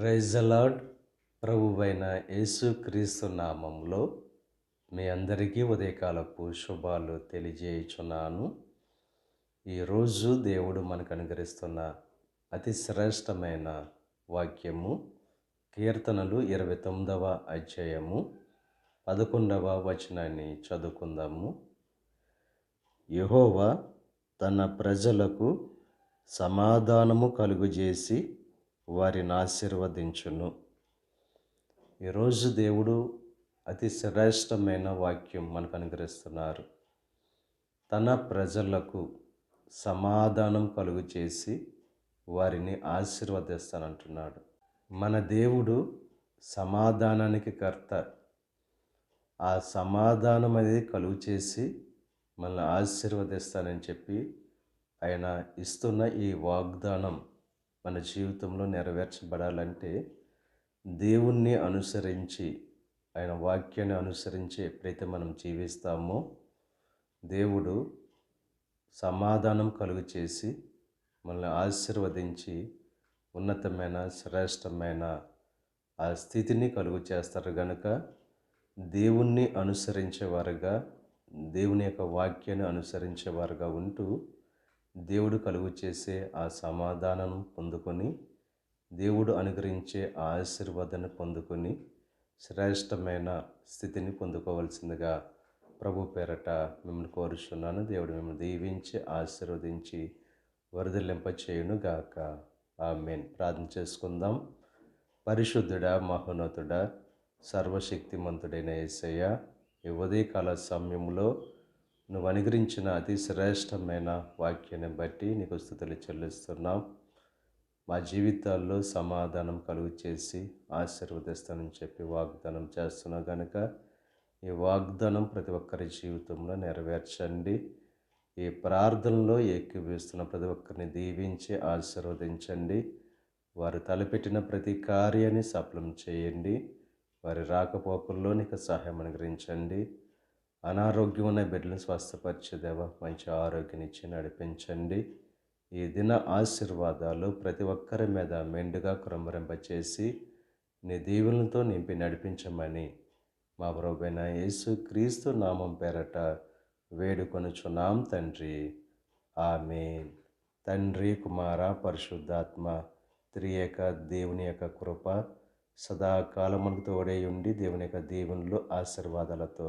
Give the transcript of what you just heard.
ప్రైజలాడ్ ప్రభువైన యేసుక్రీస్తు నామంలో మీ అందరికీ ఉదయకాలపు శుభాలు తెలియజేయుచున్నాను. ఈరోజు దేవుడు మనకు అనుగ్రహిస్తున్న అతి శ్రేష్టమైన వాక్యము కీర్తనలు ఇరవై తొమ్మిదవ అధ్యాయము పదకొండవ వచనాన్ని చదువుకుందాము. యహోవా తన ప్రజలకు సమాధానము కలుగుజేసి వారిని ఆశీర్వదించును. ఈరోజు దేవుడు అతి శ్రేష్టమైన వాక్యం మనకు అనుగ్రహిస్తున్నారు. తన ప్రజలకు సమాధానం కలుగు చేసి వారిని ఆశీర్వదిస్తానంటున్నాడు. మన దేవుడు సమాధానానికి కర్త. ఆ సమాధానం అనేది కలుగు చేసి మనల్ని ఆశీర్వదిస్తానని చెప్పి ఆయన ఇస్తున్న ఈ వాగ్దానం మన జీవితంలో నెరవేర్చబడాలంటే దేవుణ్ణి అనుసరించి ఆయన వాక్యాన్ని అనుసరించి ఎప్పుడైతే మనం జీవిస్తామో దేవుడు సమాధానం కలుగు చేసి మనల్ని ఆశీర్వదించి ఉన్నతమైన శ్రేష్టమైన ఆ స్థితిని కలుగు చేస్తారు కనుక దేవుణ్ణి అనుసరించేవారుగా దేవుని యొక్క వాక్యాన్ని అనుసరించేవారుగా ఉంటూ దేవుడు కలుగు చేసే ఆ సమాధానం పొందుకొని దేవుడు అనుగ్రహించే ఆ ఆశీర్వాదాన్ని పొందుకొని శ్రేష్టమైన స్థితిని పొందుకోవాల్సిందిగా ప్రభు పేరట మిమ్మల్ని కోరుచున్నాను. దేవుడు మిమ్మల్ని దీవించి ఆశీర్వదించి వరదలింప చేయును గాక ఆమెన్. ప్రార్థన చేసుకుందాం. పరిశుద్ధుడా మహోన్నతుడా సర్వశక్తిమంతుడైన యేసయ్య ఈ ఉదయకాల సమయంలో నువ్వు అనుగ్రహించిన అతి శ్రేష్టమైన వాక్యాన్ని బట్టి నీకు స్థుతులు చెల్లిస్తున్నాం. మా జీవితాల్లో సమాధానం కలుగు చేసి ఆశీర్వదిస్తానని చెప్పి వాగ్దానం చేస్తున్నావు కనుక ఈ వాగ్దానం ప్రతి ఒక్కరి జీవితంలో నెరవేర్చండి. ఈ ప్రార్థనలో ఏకీవిస్తున్న ప్రతి ఒక్కరిని దీవించి ఆశీర్వదించండి. వారు తలపెట్టిన ప్రతి కార్యాన్ని సఫలం చేయండి. వారి రాకపోకల్లో నీకు సహాయం అనుగ్రహించండి. అనారోగ్యం ఉన్న బిడ్డలను స్వస్థపరిచేదేవా మంచి ఆరోగ్యనిచ్చి నడిపించండి. ఈ దిన ఆశీర్వాదాలు ప్రతి ఒక్కరి మీద మెండుగా క్రమరింపచేసి నీ దీవులతో నింపి నడిపించమని మా ప్రభువైన యేసు క్రీస్తు నామం పేరట వేడుకొనుచున్నాం తండ్రి. ఆమె తండ్రి కుమార పరిశుద్ధాత్మ త్రియేక దేవుని యొక్క కృప సదాకాలం మనకు తోడే ఉండి దేవుని యొక్క దీవెనలు ఆశీర్వాదాలతో